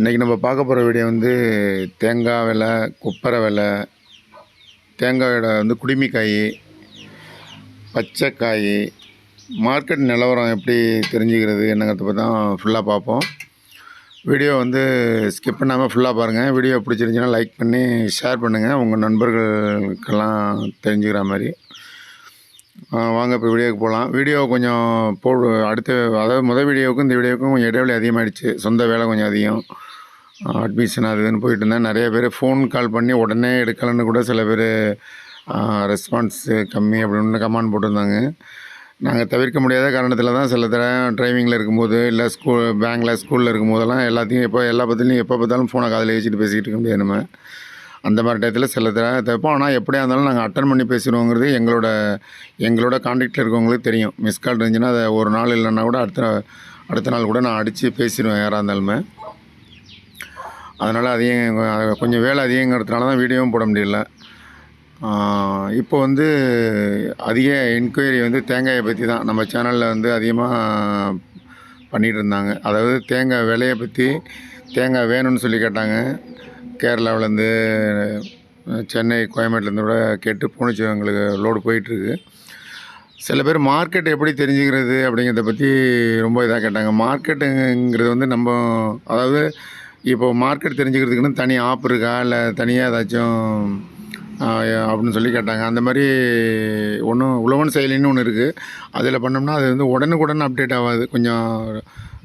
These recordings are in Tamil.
இன்றைக்கி நம்ம பார்க்க போகிற வீடியோ வந்து தேங்காய் விலை கொப்பரை விலை தேங்காயோட வந்து குடிமிக்காய் பச்சைக்காய் மார்க்கெட் நிலவரம் எப்படி தெரிஞ்சுக்கிறது என்னங்கிறத பற்றி தான் ஃபுல்லாக பார்ப்போம். வீடியோ வந்து ஸ்கிப் பண்ணாமல் ஃபுல்லாக பாருங்கள் வீடியோ பிடிச்சிருந்துச்சின்னா லைக் பண்ணி ஷேர் பண்ணுங்கள் உங்கள் நண்பர்களுக்கெல்லாம் தெரிஞ்சுக்கிற மாதிரி. வாங்க இப்போ வீடியோக்கு போகலாம் வீடியோ கொஞ்சம் போடு அடுத்த அதாவது முதல் வீடியோவுக்கும் இந்த வீடியோவுக்கும் கொஞ்சம் இடைவெளி அதிகமாகிடுச்சு சொந்த வேலை கொஞ்சம் அதிகம். அட்மிஷன் அது இதுன்னு போயிட்டு இருந்தேன். நிறைய பேர் ஃபோன் கால் பண்ணி உடனே எடுக்கலைன்னு கூட சில பேர் ரெஸ்பான்ஸ் கம்மி அப்படின்னு கமெண்ட் போட்டிருந்தாங்க. நாங்கள் தவிர்க்க முடியாத காரணத்தில் தான் சில தடவை டிரைவிங்கில் இருக்கும்போது இல்லை ஸ்கூல் பேங்கில் ஸ்கூலில் இருக்கும்போதெல்லாம் எல்லாத்தையும் எப்போ எல்லா பற்றிலையும் எப்போ பார்த்தாலும் ஃபோனை காதில் வச்சுட்டு பேசிக்கிட்டு இருக்க முடியாது நம்ம. அந்த மாதிரி டயத்தில் சில தடவை தப்போம் ஆனால் எப்படியா இருந்தாலும் நாங்கள் அட்டன் பண்ணி பேசிடுவோங்கிறது எங்களோட எங்களோட காண்டாக்டில் இருக்கவங்களுக்கு தெரியும். மிஸ் கால் இருந்துச்சுன்னா அதை ஒரு நாள் இல்லைன்னா கூட அடுத்த அடுத்த நாள் கூட நான் அடித்து பேசிடுவேன் யாராக இருந்தாலுமே. அதனால் அதிகம் கொஞ்சம் வேலை அதிகங்கிறதுனால தான் வீடியோவும் போட முடியல. இப்போ வந்து அதிக என்கொயரி வந்து தேங்காயை பற்றி தான். நம்ம சேனலில் வந்து அதிகமாக பண்ணிகிட்டு இருந்தாங்க. அதாவது தேங்காய் விலையை பற்றி தேங்காய் வேணும்னு சொல்லி கேட்டாங்க. கேரளாவிலேருந்து சென்னை கோயம்பேட்டிலேருந்து கூட கேட்டு போணுச்சு. எங்களுக்கு லோடு போயிட்டுருக்கு. சில பேர் மார்க்கெட் எப்படி தெரிஞ்சுக்கிறது அப்படிங்கிறத பற்றி ரொம்ப இதாக கேட்டாங்க. மார்க்கெட்டுங்கிறது வந்து நம்ம அதாவது இப்போ மார்க்கெட் தெரிஞ்சுக்கிறதுக்குன்னு தனி ஆப் இருக்கா? இல்லை தனியாக ஏதாச்சும் அப்படின்னு சொல்லி கேட்டாங்க. அந்த மாதிரி ஒன்றும் உழவன் செயலின்னு ஒன்று இருக்குது அதில் பண்ணோம்னா அது வந்து உடனுக்குடன் அப்டேட் ஆகாது. கொஞ்சம்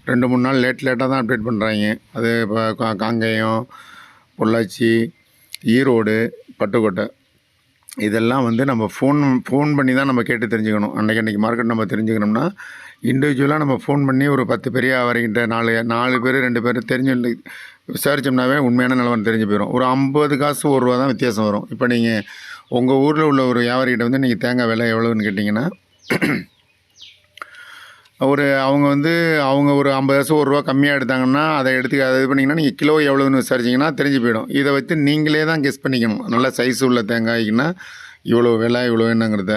ரெண்டு மூணு நாள் லேட் லேட்டாக தான் அப்டேட் பண்ணுறாங்க அது இப்போ கா- காங்கேயம் பொள்ளாச்சி ஈரோடு பட்டுக்கோட்டை. இதெல்லாம் வந்து நம்ம ஃபோன் ஃபோன் பண்ணி தான் நம்ம கேட்டு தெரிஞ்சுக்கணும். அன்றைக்கி அன்றைக்கி மார்க்கெட் நம்ம தெரிஞ்சுக்கணும்னா இண்டிவிஜுவலாக நம்ம ஃபோன் பண்ணி ஒரு பத்து பெரிய வரைகின்ற நாலு நாலு பேர் ரெண்டு பேர் தெரிஞ்சு விசாரிச்சோம்னாவே உண்மையான நிலவரம் தெரிஞ்சு போயிடும் ஒரு ஐம்பது காசு ஒரு ரூபா தான் வித்தியாசம் வரும். இப்போ நீங்கள் உங்கள் ஊரில் உள்ள ஒரு வியாபாரிகிட்ட வந்து நீங்கள் தேங்காய் விலை எவ்வளோன்னு கேட்டிங்கன்னா ஒரு அவங்க வந்து அவங்க ஒரு ஐம்பது காசு ஒரு ரூபா கம்மியாக எடுத்தாங்கன்னா அதை எடுத்து அதை இது பண்ணிங்கன்னா நீங்கள் கிலோ எவ்வளோன்னு விசாரிச்சிங்கன்னா தெரிஞ்சு போயிடும். இதை வச்சு நீங்களே தான் கெஸ் பண்ணிக்கணும். நல்ல சைஸ் உள்ள தேங்காய்க்குன்னா இவ்வளோ விலை இவ்வளோ என்னங்கிறத.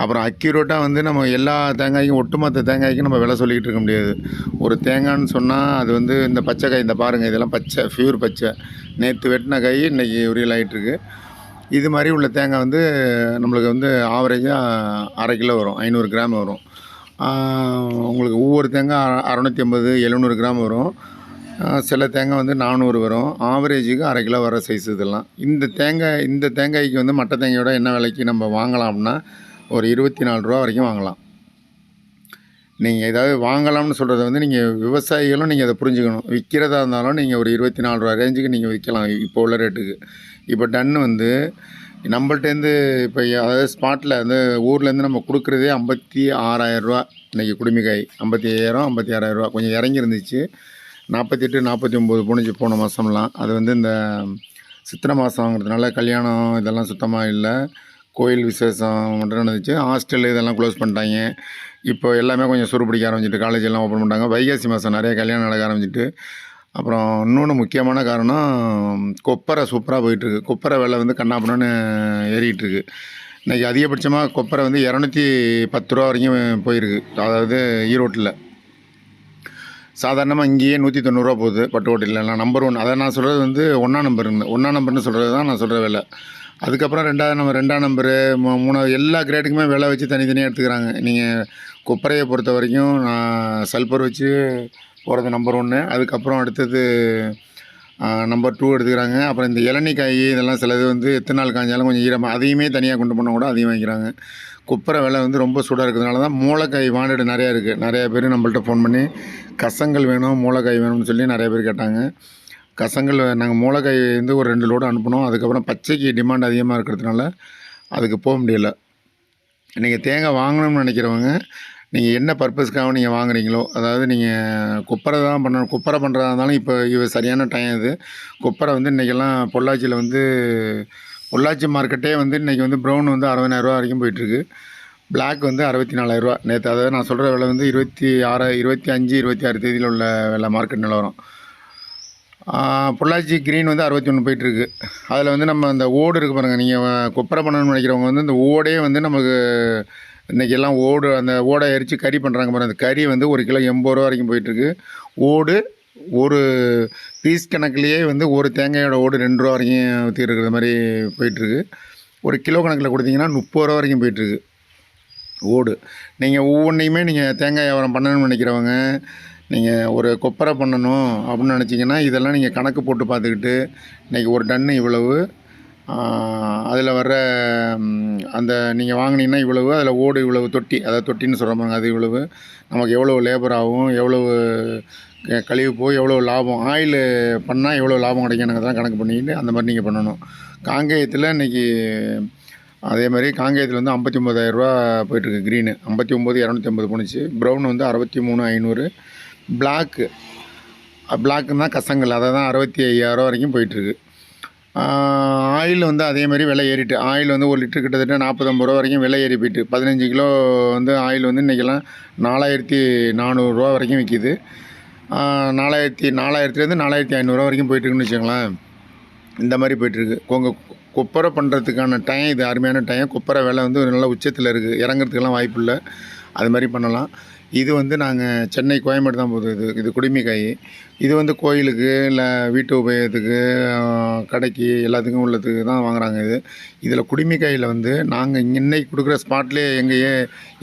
அப்புறம் அக்யூரேட்டாக வந்து நம்ம எல்லா தேங்காய்க்கும் ஒட்டுமொத்த தேங்காய்க்கும் நம்ம விலை சொல்லிக்கிட்டு இருக்க முடியாது. ஒரு தேங்காய்னு சொன்னால் அது வந்து இந்த பச்சை காய் இந்த பாருங்கள் இதெல்லாம் பச்சை ஃபியூர் பச்சை. நேற்று வெட்டின காய் இன்றைக்கி உரியல் ஆகிட்டுருக்கு இது மாதிரி உள்ள தேங்காய் வந்து நம்மளுக்கு வந்து ஆவரேஜாக அரை கிலோ வரும் ஐநூறு கிராம் வரும். உங்களுக்கு ஒவ்வொரு தேங்காய் அறநூற்றி ஐம்பது எழுநூறு கிராம் வரும். சில தேங்காய் வந்து நானூறு வரும். ஆவரேஜுக்கு அரை கிலோ வர சைஸ் இதெல்லாம். இந்த தேங்காய் இந்த தேங்காய்க்கு வந்து மற்ற தேங்காயோட என்ன விலைக்கு நம்ம வாங்கலாம் அப்படின்னா ஒரு இருபத்தி நாலு ரூபா வரைக்கும் வாங்கலாம். நீங்கள் ஏதாவது வாங்கலாம்னு சொல்கிறத வந்து நீங்கள் விவசாயிகளும் நீங்கள் அதை புரிஞ்சுக்கணும். விற்கிறதா இருந்தாலும் நீங்கள் ஒரு இருபத்தி நாலு ரூபா ரேஞ்சுக்கு நீங்கள் விற்கலாம் இப்போ உள்ள ரேட்டுக்கு இப்போ டன்னு வந்து நம்மள்ட்டேருந்து இப்போ அதாவது ஸ்பாட்டில் வந்து ஊர்லேருந்து நம்ம கொடுக்குறதே ஐம்பத்தி ஆறாயிரரூவா இன்றைக்கி குடிமிக்காய் ஐம்பத்தி ஐயாயிரம் ஐம்பத்தி ஆறாயிரரூவா கொஞ்சம் இறங்கி இருந்துச்சு. நாற்பத்தெட்டு நாற்பத்தி ஒம்பது போணுச்சு போன மாதம்லாம் அது வந்து இந்த சித்திரை மாதங்கிறதுனால கல்யாணம் இதெல்லாம் சுத்தமாக இல்லை. கோயில் விசேஷம் மட்டும் நடந்துச்சு. ஹாஸ்டல் இதெல்லாம் க்ளோஸ் பண்ணிட்டாங்க. இப்போ எல்லாமே கொஞ்சம் சுறுபிடிக்க ஆரம்பிச்சிட்டு காலேஜ் எல்லாம் ஓப்பன் பண்ணிட்டாங்க. வைகாசி மாதம் நிறைய கல்யாணம் நடக்க ஆரம்பிச்சிட்டு அப்புறம் இன்னொன்று முக்கியமான காரணம் கொப்பரை சூப்பராக போயிட்டுருக்கு. கொப்பரை விலை வந்து கண்ணாப்புணன்னு ஏறிக்கிட்டுருக்கு இன்றைக்கி அதிகபட்சமாக கொப்பரை வந்து இரநூத்தி பத்து ரூபா வரைக்கும் போயிருக்கு. அதாவது ஈரோட்டில். சாதாரணமாக இங்கேயே நூற்றி தொண்ணூறுரூவா போகுது பட்டு நான் நம்பர் ஒன் அதை நான் சொல்கிறது வந்து ஒன்றா நம்பர் ஒன்றா நம்பர்னு சொல்கிறது தான் நான் சொல்கிற வேலை. அதுக்கப்புறம் ரெண்டாவது நம்பர் ரெண்டாம் நம்பரு மூணாவது எல்லா கிரேடுக்குமே விலை வச்சு தனித்தனியாக எடுத்துக்கிறாங்க. நீங்கள் கொப்பரையை பொறுத்த வரைக்கும் நான் சல்பர் வச்சு போகிறது நம்பர் ஒன்று அதுக்கப்புறம் அடுத்தது நம்பர் டூ எடுத்துக்கிறாங்க. அப்புறம் இந்த இளநீக்காய் இதெல்லாம் சிலது வந்து எத்தனை நாள் காய்ஞ்சாலும் கொஞ்சம் ஈரமாக அதையுமே தனியாக கொண்டு போனால் கூட அதையும் வாங்கிக்கிறாங்க. குப்பரை விலை வந்து ரொம்ப சூடாக இருக்கிறதுனால தான் மூளைக்காய் வாண்டட் நிறையா இருக்குது நிறைய பேர் நம்மள்ட்ட ஃபோன் பண்ணி கசங்கள் வேணும் மூளைக்காய் வேணும்னு சொல்லி நிறைய பேர் கேட்டாங்க. கசங்கள் நாங்கள் மூளைக்காய் வந்து ஒரு ரெண்டு லோடு அனுப்பினோம். அதுக்கப்புறம் பச்சைக்கு டிமாண்ட் அதிகமாக இருக்கிறதுனால அதுக்கு போக முடியல. நீங்கள் தேங்காய் வாங்கணும்னு நினைக்கிறவங்க நீங்கள் என்ன பர்பஸ்க்காக நீங்கள் வாங்குறீங்களோ அதாவது நீங்கள் குப்பரை தான் பண்ணணும் குப்பரை பண்ணுறதா இருந்தாலும் இப்போ இது சரியான டைம் இது. குப்பரை வந்து இன்றைக்கெல்லாம் பொள்ளாச்சியில் வந்து பொள்ளாச்சி மார்க்கெட்டே வந்து இன்றைக்கி வந்து ப்ரௌன் வந்து அறுபதாயிரரூவா வரைக்கும் போயிட்டுருக்கு. பிளாக் வந்து அறுபத்தி நாலாயிரரூவா நேற்று அதாவது நான் சொல்கிற விலை வந்து இருபத்தி ஆறு இருபத்தி அஞ்சு இருபத்தி ஆறு தேதியில் உள்ள விலை மார்க்கெட் நிலவரம் பொள்ளாச்சி க்ரீன் வந்து அறுபத்தி ஒன்று போயிட்டுருக்கு. அதில் வந்து நம்ம அந்த ஓடு இருக்குது பாருங்கள் நீங்கள் கொப்பரை பண்ணணும்னு நினைக்கிறவங்க வந்து இந்த ஓடே வந்து நமக்கு இன்றைக்கி எல்லாம் ஓடு அந்த ஓடை எரித்து கறி பண்ணுறாங்க பாருங்கள் அந்த கறி வந்து ஒரு கிலோ எண்பது ரூபா வரைக்கும் போயிட்டுருக்கு. ஓடு ஒரு பீஸ் கணக்குலேயே வந்து ஒரு தேங்காயோட ஓடு ரெண்டு ரூபா வரைக்கும் தீர்க்கிற இருக்கிற மாதிரி போயிட்டுருக்கு. ஒரு கிலோ கணக்கில் கொடுத்தீங்கன்னா முப்பது ரூபா வரைக்கும் போயிட்டுருக்கு ஓடு. நீங்கள் ஒவ்வொன்றையுமே நீங்கள் தேங்காய் வியாபாரம் பண்ணணும்னு நினைக்கிறவங்க நீங்கள் ஒரு கொப்பரை பண்ணணும் அப்படின்னு நினச்சிங்கன்னா இதெல்லாம் நீங்கள் கணக்கு போட்டு பார்த்துக்கிட்டு இன்றைக்கி ஒரு டன்னு இவ்வளவு அதில் வர்ற அந்த நீங்கள் வாங்கினீங்கன்னா இவ்வளவு அதில் ஓடு இவ்வளவு தொட்டி அதாவது தொட்டின்னு சொல்கிறாங்க அது இவ்வளவு நமக்கு எவ்வளோ லேபர் ஆகும் எவ்வளவு கழிவு போய் எவ்வளோ லாபம் ஆயில் பண்ணால் எவ்வளோ லாபம் கிடைக்குங்கிறதெல்லாம் கணக்கு பண்ணிக்கிட்டு அந்த மாதிரி நீங்கள் பண்ணணும். காங்கேயத்தில் இன்றைக்கி அதே மாதிரி காங்கேயத்தில் வந்து ஐம்பத்தி ஒம்பதாயிரரூவா போயிட்டுருக்கு க்ரீனு ஐம்பத்தி ஒம்பது இரநூத்தி ஐம்பது போணுச்சு. ப்ரௌன் வந்து அறுபத்தி மூணு ஐநூறு பிளாக்கு பிளாக்குன்னா கசங்கல். அதை தான் அறுபத்தி ஐயாயிரரூவா வரைக்கும் போயிட்டுருக்கு. ஆயில் வந்து அதே மாதிரி விலை ஏறிட்டு ஆயில் வந்து ஒரு லிட்டர் கிட்டத்தட்ட நாற்பத்தம்பது ரூபா வரைக்கும் விலை ஏறி போயிட்டு பதினஞ்சு கிலோ வந்து ஆயில் வந்து இன்றைக்கெல்லாம் நாலாயிரத்தி நானூறுரூவா வரைக்கும் விற்கிது நாலாயிரத்தி நாலாயிரத்துலேருந்து நாலாயிரத்தி ஐநூறுரூவா வரைக்கும் போயிட்டுருக்குன்னு வச்சுக்கோங்களேன். இந்த மாதிரி போயிட்டுருக்கு. உங்கள் கொப்பரை பண்ணுறதுக்கான டைம் இது அருமையான டைம். கொப்பரை விலை வந்து ஒரு நல்ல உச்சத்தில் இருக்குது இறங்குறதுக்கெல்லாம் வாய்ப்பு இல்லை. அது மாதிரி பண்ணலாம். இது வந்து நாங்கள் சென்னை கோயம்பேடு தான் போகுது. இது இது குடிமிக்காய். இது வந்து கோயிலுக்கு இல்லை வீட்டு உபயோகத்துக்கு கடைக்கு எல்லாத்துக்கும் உள்ளதுக்கு தான் வாங்குகிறாங்க இது. இதில் குடிமிக்காயில் வந்து நாங்கள் இன்னைக்கு கொடுக்குற ஸ்பாட்லேயே எங்கள்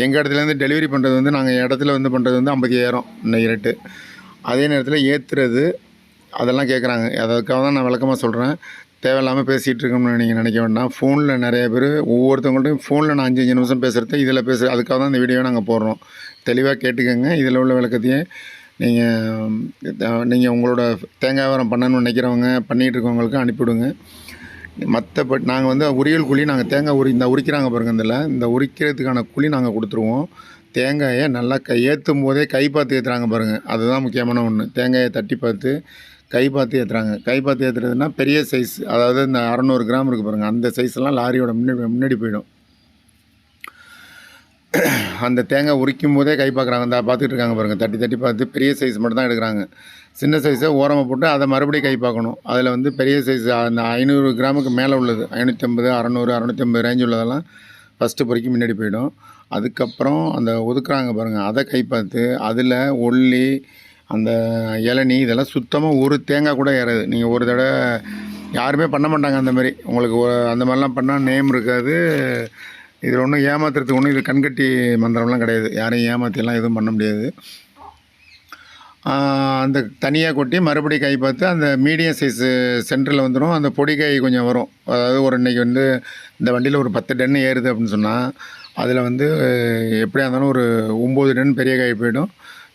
எங்கள் இடத்துலேருந்து டெலிவரி பண்ணுறது வந்து நாங்கள் இடத்துல வந்து பண்ணுறது வந்து ஐம்பத்தி ஐயாயிரம். இன்னைக்கு ரேட்டு அதே நேரத்தில் ஏற்றுறது அதெல்லாம் கேட்குறாங்க அதுக்காக தான் நான் விளக்கமாக சொல்கிறேன் தேவையில்லாமல் பேசிகிட்டு இருக்கோம்னு நீங்கள் நினைக்க வேண்டாம். ஃபோனில் நிறைய பேர் ஒவ்வொருத்தவங்கள்ட்டையும் ஃபோனில் நான் அஞ்சு அஞ்சு நிமிஷம் பேசுகிறது இதில் பேச அதுக்காக தான் இந்த வீடியோ நாங்கள் போடுறோம். தெளிவாக கேட்டுக்கோங்க. இதில் உள்ள விளக்கத்தையே நீங்கள் நீங்கள் உங்களோட தேங்காய் வாரம் பண்ணணும்னு நினைக்கிறவங்க பண்ணிகிட்டு இருக்கவங்களுக்கு அனுப்பிவிடுங்க. மற்றபடி நாங்கள் வந்து உரியல் குழி நாங்கள் தேங்காய் உரி இந்த உரிக்கிறாங்க பாருங்க இதில் இந்த உரிக்கிறதுக்கான குழி நாங்கள் கொடுத்துருவோம். தேங்காயை நல்லா கை ஏற்றும் போதே கை பார்த்து ஏற்றுறாங்க பாருங்கள் அதுதான் முக்கியமான ஒன்று தேங்காயை தட்டி பார்த்து கை பார்த்து ஏற்றுறாங்க கை பார்த்து ஏற்றுறதுனா பெரிய சைஸ் அதாவது இந்த அறநூறு கிராம் இருக்குது பாருங்கள் அந்த சைஸ்லாம் லாரியோட முன்னாடி முன்னாடி போயிடும். அந்த தேங்காய் உரிக்கும் போதே கை பார்க்குறாங்க இந்த பார்த்துட்டு இருக்காங்க பாருங்கள் தட்டி தட்டி பார்த்து பெரிய சைஸ் மட்டும் தான் எடுக்கிறாங்க. சின்ன சைஸை ஓரமாக போட்டு அதை மறுபடியும் கை பார்க்கணும் அதில் வந்து பெரிய சைஸ் அந்த ஐநூறு கிராமுக்கு மேலே உள்ளது. ஐநூற்றி ஐம்பது அறநூறு அறநூற்றி ஐம்பது ரேஞ்ச் உள்ளதெல்லாம் ஃபஸ்ட்டு பொறுக்கி முன்னாடி போயிடும். அதுக்கப்புறம் அந்த ஒதுக்குறாங்க பாருங்கள் அதை கை பார்த்து அதில் ஒல்லி அந்த இளநீ இதெல்லாம் சுத்தமாக ஒரு தேங்காய் கூட ஏறாது. நீங்கள் ஒரு தடவை யாருமே பண்ண மாட்டாங்க அந்த மாதிரி. உங்களுக்கு அந்த மாதிரிலாம் பண்ணால் நேம் இருக்காது. இதில் ஒன்றும் ஏமாத்துறதுக்கு ஒன்றும் இது கண்கட்டி மந்திரம்லாம் கிடையாது. யாரையும் ஏமாற்றிலாம் எதுவும் பண்ண முடியாது. அந்த தனியாக கொட்டி மறுபடியும் கை பார்த்து அந்த மீடியம் சைஸு சென்டரில் வந்துடும் அந்த பொடி காய் கொஞ்சம் வரும். அதாவது ஒரு இன்றைக்கி வந்து இந்த வண்டியில் ஒரு பத்து டன் ஏறுது அப்படின்னு சொன்னால் அதில் வந்து எப்படியா இருந்தாலும் ஒரு ஒம்பது டன் பெரிய காய் போயிடும்.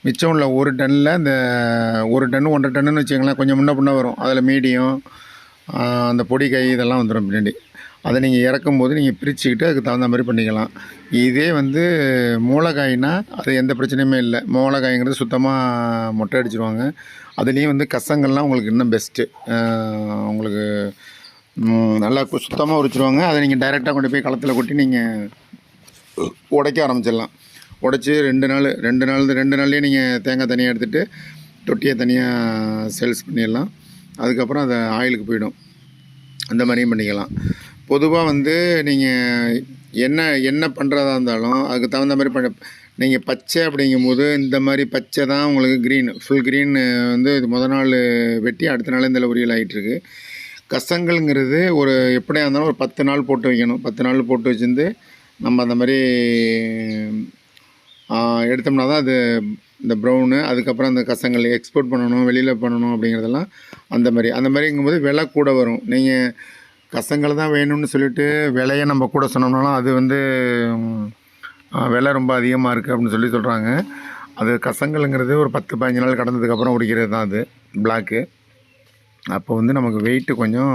மிச்சம் உள்ள ஒரு டன்னில் இந்த ஒரு டன் ஒன்றரை டன்னுன்னு வச்சுக்கோங்களேன் கொஞ்சம் முன்ன பின்ன வரும். அதில் மீடியம் அந்த பொடி காய் இதெல்லாம் வந்துடும் பின்னாடி. அதை நீங்கள் இறக்கும்போது நீங்கள் பிரிச்சுக்கிட்டு அதுக்கு தகுந்த மாதிரி பண்ணிக்கலாம். இதே வந்து மூளைக்காய்னா அது எந்த பிரச்சனையுமே இல்லை. மூளைக்காய்ங்கிறது சுத்தமாக மொட்டை அடிச்சிருவாங்க. அதுலேயும் வந்து கசங்கள்லாம் உங்களுக்கு இன்னும் பெஸ்ட்டு உங்களுக்கு நல்லா சுத்தமாக உரிச்சிருவாங்க. அதை நீங்கள் டைரெக்டாக கொண்டு போய் களத்தில் கொட்டி நீங்கள் உடைக்க ஆரம்பிச்சிடலாம். உடைச்சி ரெண்டு நாள் ரெண்டு நாள் ரெண்டு நாள்லேயே நீங்கள் தேங்காய் தனியாக எடுத்துகிட்டு தொட்டியை தனியாக சேல்ஸ் பண்ணிடலாம். அதுக்கப்புறம் அது ஆயிலுக்கு போயிடும். அந்த மாதிரியும் பண்ணிக்கலாம். பொதுவாக வந்து நீங்கள் என்ன என்ன பண்ணுறதா இருந்தாலும் அதுக்கு தகுந்த மாதிரி பண்ண நீங்கள் பச்சை அப்படிங்கும்போது இந்த மாதிரி பச்சை தான் உங்களுக்கு க்ரீன் ஃபுல் க்ரீன் வந்து இது முத நாள் வெட்டி அடுத்த நாள் இந்த உரியல் ஆகிட்டுருக்கு கசங்கள்ங்கிறது ஒரு எப்படியா இருந்தாலும் ஒரு பத்து நாள் போட்டு வைக்கணும். பத்து நாள் போட்டு வச்சிருந்து நம்ம அந்த மாதிரி எடுத்தோம்னா தான் அது இந்த ப்ரௌனு அதுக்கப்புறம் அந்த கசங்கள் எக்ஸ்போர்ட் பண்ணணும் வெளியில் பண்ணணும் அப்படிங்கிறதெல்லாம் அந்த மாதிரி. அந்த மாதிரிங்கும்போது விலை கூட வரும். நீங்கள் கசங்கள் தான் வேணும்னு சொல்லிட்டு விலையை நம்ம கூட சொன்னோம்னாலும் அது வந்து விலை ரொம்ப அதிகமாக இருக்குது அப்படின்னு சொல்லி சொல்கிறாங்க அது கசங்கலுங்கிறது ஒரு பத்து பதினஞ்சு நாள் கடந்ததுக்கப்புறம் உடிக்கிறது தான் அது பிளாக்கு அப்போ வந்து நமக்கு வெயிட்டு கொஞ்சம்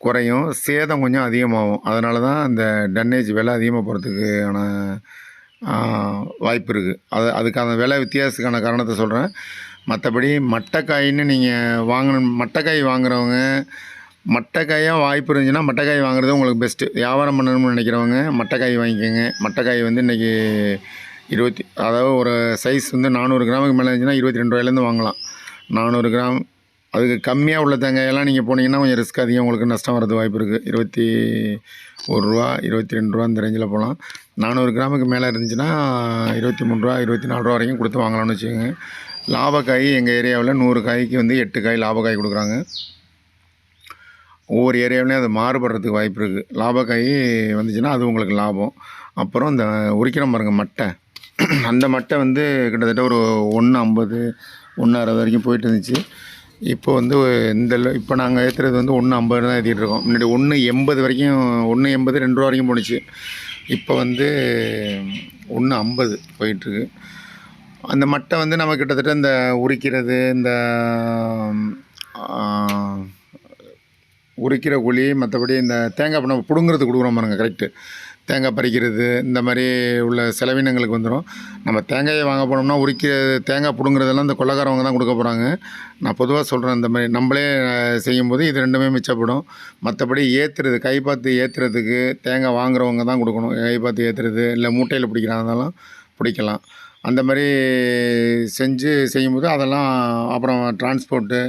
குறையும் சேதம் கொஞ்சம் அதிகமாகும். அதனால தான் அந்த டன்னேஜ் விலை அதிகமாக போகிறதுக்கான வாய்ப்பு இருக்குது அது அதுக்கான விலை வித்தியாசத்துக்கான காரணத்தை சொல்கிறேன் மற்றபடி மட்டைக்காயின்னு நீங்கள் வாங்கணும் மட்டைக்காய் வாங்குறவங்க மட்டைக்காயாக வாய்ப்பு இருந்துச்சுன்னா மட்டைக்காய் வாங்குறது உங்களுக்கு பெஸ்ட்டு வியாபாரம் பண்ணணும்னு நினைக்கிறவங்க மட்டைக்காய் வாங்கிக்கோங்க. மட்டைக்காய் வந்து இன்றைக்கி இருபத்தி அதாவது ஒரு சைஸ் வந்து நானூறு கிராமுக்கு மேலே இருந்துச்சுன்னா இருபத்தி ரெண்டு ரூபாயிலேருந்து வாங்கலாம். நானூறு கிராம் அதுக்கு கம்மியாக உள்ள தேங்காயெல்லாம் நீங்கள் போனீங்கன்னா கொஞ்சம் ரிஸ்க் அதிகம். உங்களுக்கு நஷ்டம் வரது வாய்ப்பு இருக்குது இருபத்தி ஒரு ரூபா இருபத்தி ரெண்டு ரூபா இந்த ரேஞ்சில் போகலாம் நானூறு கிராமுக்கு மேலே இருந்துச்சுன்னா இருபத்தி மூணு ரூபா இருபத்தி நாலு ரூபா வரைக்கும் கொடுத்து வாங்கலாம்னு வச்சுக்கோங்க. லாபக்காய் எங்கள் ஏரியாவில் நூறு காய்க்கு வந்து எட்டு காய் லாபக்காய் கொடுக்குறாங்க. ஒவ்வொரு ஏரியாவிலையும் அது மாறுபடுறதுக்கு வாய்ப்பு இருக்குது லாபக்காய் வந்துச்சுன்னா அது உங்களுக்கு லாபம். அப்புறம் இந்த உரிக்கிற பாருங்கள் மட்டை. அந்த மட்டை வந்து கிட்டத்தட்ட ஒரு ஒன்று ஐம்பது ஒன்று அறுபது வரைக்கும் போயிட்டு இருந்துச்சு. இப்போ வந்து இந்த இப்போ நாங்கள் ஏற்றுறது வந்து ஒன்று ஐம்பது தான் ஏற்றிட்டு இருக்கோம். முன்னாடி ஒன்று எண்பது வரைக்கும் ஒன்று எண்பது ரெண்டு ரூபா வரைக்கும் போணுச்சு. இப்போ வந்து ஒன்று ஐம்பது போயிட்டுருக்கு அந்த மட்டை வந்து நம்ம கிட்டத்தட்ட இந்த உரிக்கிறது இந்த உரிக்கிற குழி மற்றபடி இந்த தேங்காய் நம்ம பிடுங்கிறது கொடுக்குறோம் பாருங்க கரெக்டு தேங்காய் பறிக்கிறது இந்த மாதிரி உள்ள செலவினங்களுக்கு வந்துடும் நம்ம தேங்காயை வாங்க போனோம்னா உரிக்கிற தேங்காய் பிடுங்குறதெல்லாம் இந்த கொள்ளக்காரவங்க தான் கொடுக்க போகிறாங்க நான் பொதுவாக சொல்கிறேன் இந்த மாதிரி நம்மளே செய்யும்போது இது ரெண்டுமே மிச்சப்படும். மற்றபடி ஏற்றுறது கை பார்த்து ஏற்றுறதுக்கு தேங்காய் வாங்குறவங்க தான் கொடுக்கணும். கை பார்த்து ஏற்றுறது இல்லை மூட்டையில் பிடிக்கிறாங்கனாலும் பிடிக்கலாம். அந்த மாதிரி செஞ்சு செய்யும்போது அதெல்லாம் அப்புறம் டிரான்ஸ்போர்ட்டு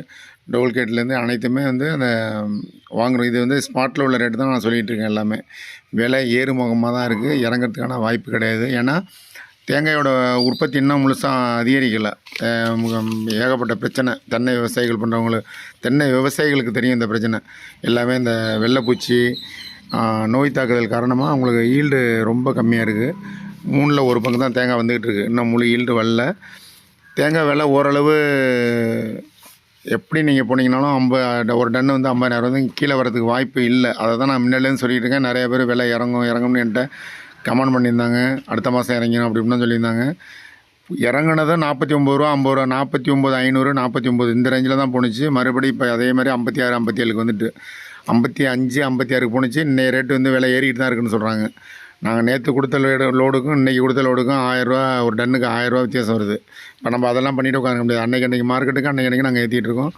டோல்கேட்லேருந்து அனைத்துமே வந்து அந்த வாங்குகிறோம் இது வந்து ஸ்பாட்டில் உள்ள ரேட்டு தான் நான் சொல்லிகிட்டு இருக்கேன் எல்லாமே. விலை ஏறுமுகமாக தான் இருக்குது இறங்கிறதுக்கான வாய்ப்பு கிடையாது. ஏன்னா தேங்காயோட உற்பத்தி இன்னும் முழுசாக அதிகரிக்கலை. ஏகப்பட்ட பிரச்சனை. தென்னை விவசாயிகள் பண்ணுறவங்களுக்கு தென்னை விவசாயிகளுக்கு தெரியும் இந்த பிரச்சனை. எல்லாமே இந்த வெள்ளைப்பூச்சி நோய் தாக்குதல் காரணமாக அவங்களுக்கு ஈல்டு ரொம்ப கம்மியாக இருக்குது மூணில் ஒரு பங்கு தான் தேங்காய் வந்துக்கிட்டு இருக்குது இன்னும் முழு ஈல்டு வரல. தேங்காய் விலை ஓரளவு எப்படி நீங்கள் போனீங்கனாலும் ஐம்பது ஒரு டன் வந்து ஐம்பதாயிரம் வந்து கீழே வரதுக்கு வாய்ப்பு இல்லை. அதை தான் நான் முன்னாடிலேருந்து சொல்லிட்டு இருக்கேன் நிறைய பேர் விலை இறங்கும் இறங்கும்னு என்கிட்ட கமெண்ட் பண்ணியிருந்தாங்க. அடுத்த மாதம் இறங்கிடும் அப்படி இப்படின்னு சொல்லியிருந்தாங்க. இறங்குனதும் நாற்பத்தி ஒம்பது ரூபா ஐம்பது ரூபா நாற்பத்தி ஒம்பது ஐநூறு நாற்பத்தி ஒம்பது இந்த ரேஞ்சில் தான் போணுச்சு. மறுபடியும் இப்போ அதே மாதிரி ஐம்பத்தி ஆறு ஐம்பத்தி ஏழுக்கு வந்துட்டு. ஐம்பத்தி அஞ்சு ஐம்பத்தி ஆறுக்கு போணுச்சு. இன்னைய ரேட்டு வந்து விலை ஏறிக்கிட்டு தான் இருக்குன்னு சொல்கிறாங்க நாங்கள் நேற்று கொடுத்த லோடு லோடுக்கும் இன்றைக்கி கொடுத்த லோடுக்கும் ஆயிரரூவா ஒரு டன்னுக்கு ஆயிரரூவா வித்தியாசம் வருது. இப்போ நம்ம அதெல்லாம் பண்ணிட்டு உட்கார முடியாது. அன்றைக்கி அன்றைக்கி மார்க்கெட்டுக்கு அன்றைக்கி அன்றைக்கி நாங்கள் ஏற்றிட்டு இருக்கோம்.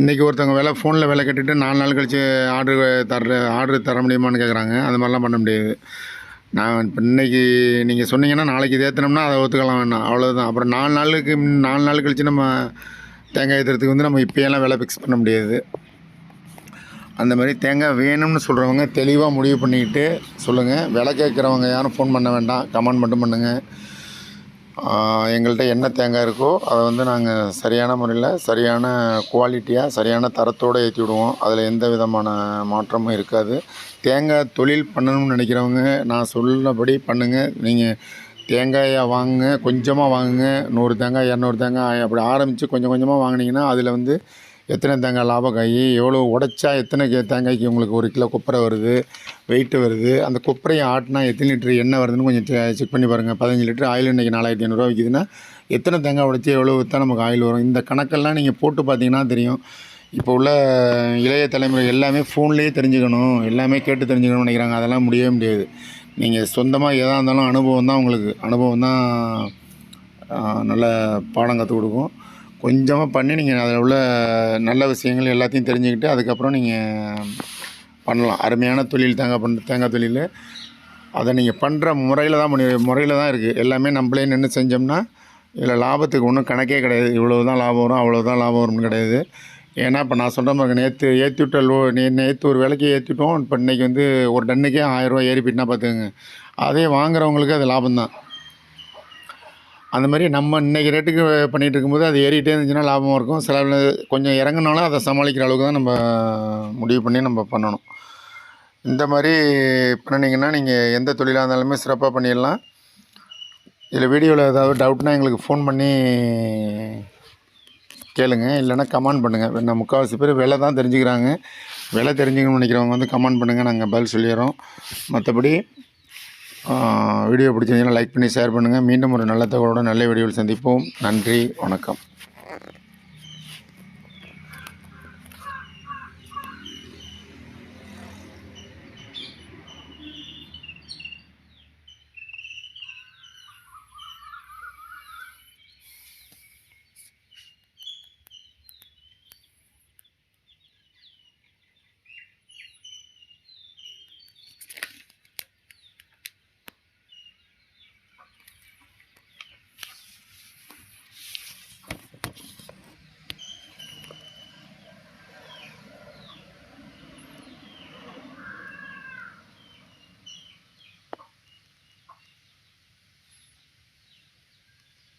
இன்றைக்கி ஒருத்தவங்க விலை ஃபோனில் விலை கட்டிட்டு நாலு நாள் கழித்து ஆர்டர் தர ஆர்டர் தர முடியுமான்னு கேட்குறாங்க அது மாதிரிலாம் பண்ண முடியாது. நான் இப்போ இன்றைக்கி நீங்கள் சொன்னீங்கன்னா நாளைக்கு இது ஏற்றினோம்னா அதை ஒத்துக்கலாம் வேணாம். அவ்வளோதான் அப்புறம் நாலு நாளுக்கு நாலு நாள் கழித்து நம்ம தேங்காய் ஏற்றுறதுக்கு வந்து நம்ம இப்போயெல்லாம் விலை ஃபிக்ஸ் பண்ண முடியாது. அந்த மாதிரி தேங்காய் வேணும்னு சொல்கிறவங்க தெளிவாக முடிவு பண்ணிக்கிட்டு சொல்லுங்கள் விலை கேட்குறவங்க யாரும் ஃபோன் பண்ண வேண்டாம். கமெண்ட் மட்டும் பண்ணுங்கள் எங்கள்கிட்ட என்ன தேங்காய் இருக்கோ அதை வந்து நாங்கள் சரியான முறையில் சரியான குவாலிட்டியாக சரியான தரத்தோடு ஏற்றி விடுவோம். அதில் எந்த விதமான மாற்றமும் இருக்காது. தேங்காய் தொழில் பண்ணணும்னு நினைக்கிறவங்க நான் சொல்லபடி பண்ணுங்கள் நீங்கள் தேங்காயை வாங்குங்க கொஞ்சமாக வாங்குங்க. நூறு தேங்காய் இரநூறு தேங்காய் அப்படி ஆரம்பித்து கொஞ்சம் கொஞ்சமாக வாங்குனீங்கன்னா அதில் வந்து எத்தனை தேங்காய் லாபக்காய் எவ்வளோ உடைச்சா எத்தனை கே- தேங்காய்க்கு உங்களுக்கு ஒரு கிலோ கொப்பரை வருது வெயிட் வருது அந்த கொப்பரையை ஆட்டினா எத்தனை லிட்டர் எண்ணெய் வருதுன்னு கொஞ்சம் செக் பண்ணி பாருங்கள் பதினஞ்சு லிட்டர் ஆயில் இன்றைக்கி நாலாயிரத்தி ஐநூறுரூவா விற்கிதுன்னா எத்தனை தேங்காய் உடைச்சி எவ்வளோ விற்றா நமக்கு ஆயில் வரும்? இந்த கணக்கெல்லாம் நீங்கள் போட்டு பார்த்தீங்கன்னா தெரியும். இப்போ உள்ள இளைய தலைமுறை எல்லாமே ஃபோன்லேயே தெரிஞ்சுக்கணும். எல்லாமே கேட்டு தெரிஞ்சுக்கணும்னு நினைக்கிறாங்க. அதெல்லாம் முடியவே முடியாது. நீங்கள் சொந்தமாக எதாக இருந்தாலும் அனுபவம் தான் உங்களுக்கு. அனுபவம் தான் நல்ல பாடம் கற்றுக் கொடுக்கும். கொஞ்சமாக பண்ணி நீங்கள் அதில் உள்ள நல்ல விஷயங்கள் எல்லாத்தையும் தெரிஞ்சுக்கிட்டு அதுக்கப்புறம் நீங்கள் பண்ணலாம். அருமையான தொழில் தேங்காய் பண்ண தேங்காய் தொழில். அதை நீங்கள் பண்ணுற முறையில் தான் பண்ணி முறையில் தான் இருக்குது எல்லாமே நம்மளே நின்று செஞ்சோம்னா இதில் லாபத்துக்கு ஒன்றும் கணக்கே கிடையாது. இவ்வளோ தான் லாபம் வரும் அவ்வளோ தான் லாபம் வரும்னு கிடையாது. ஏன்னா இப்போ நான் சொல்கிற மாதிரி நேற்று ஏற்றி விட்ட லோ நே நேற்று ஒரு விலைக்கு ஏற்றிட்டோம் இப்போ இன்றைக்கி வந்து ஒரு டன்னுக்கே ஆயிரரூவா ஏறி போயிட்டுனா பார்த்துக்கோங்க அதே வாங்குறவங்களுக்கு அது லாபம் தான் அந்த மாதிரி நம்ம இன்றைக்கி ரேட்டுக்கு பண்ணிகிட்டு இருக்கும்போது அது ஏறிட்டே இருந்துச்சுன்னா லாபமாக இருக்கும். சில கொஞ்சம் இறங்குனாலும் அதை சமாளிக்கிற அளவுக்கு தான் நம்ம முடிவு பண்ணி நம்ம பண்ணணும். இந்த மாதிரி பண்ணினீங்கன்னா நீங்கள் எந்த தொழிலாக இருந்தாலுமே சிறப்பாக பண்ணிடலாம். இதில் வீடியோவில் ஏதாவது டவுட்னா எங்களுக்கு ஃபோன் பண்ணி கேளுங்க. இல்லைன்னா கமெண்ட் பண்ணுங்கள் நான் முக்கால்வாசி பேர் விலை தான் தெரிஞ்சுக்கிறாங்க. விலை தெரிஞ்சுக்கணும்னு நினைக்கிறவங்க வந்து கமெண்ட் பண்ணுங்கள் நாங்கள் பதில் சொல்லிடுறோம். மற்றபடி வீடியோ பிடிச்சிருந்தீங்கன்னா லைக் பண்ணி ஷேர் பண்ணுங்கள் மீண்டும் ஒரு நல்ல தகவலோட நல்ல வீடியோவில் சந்திப்போம். நன்றி வணக்கம்.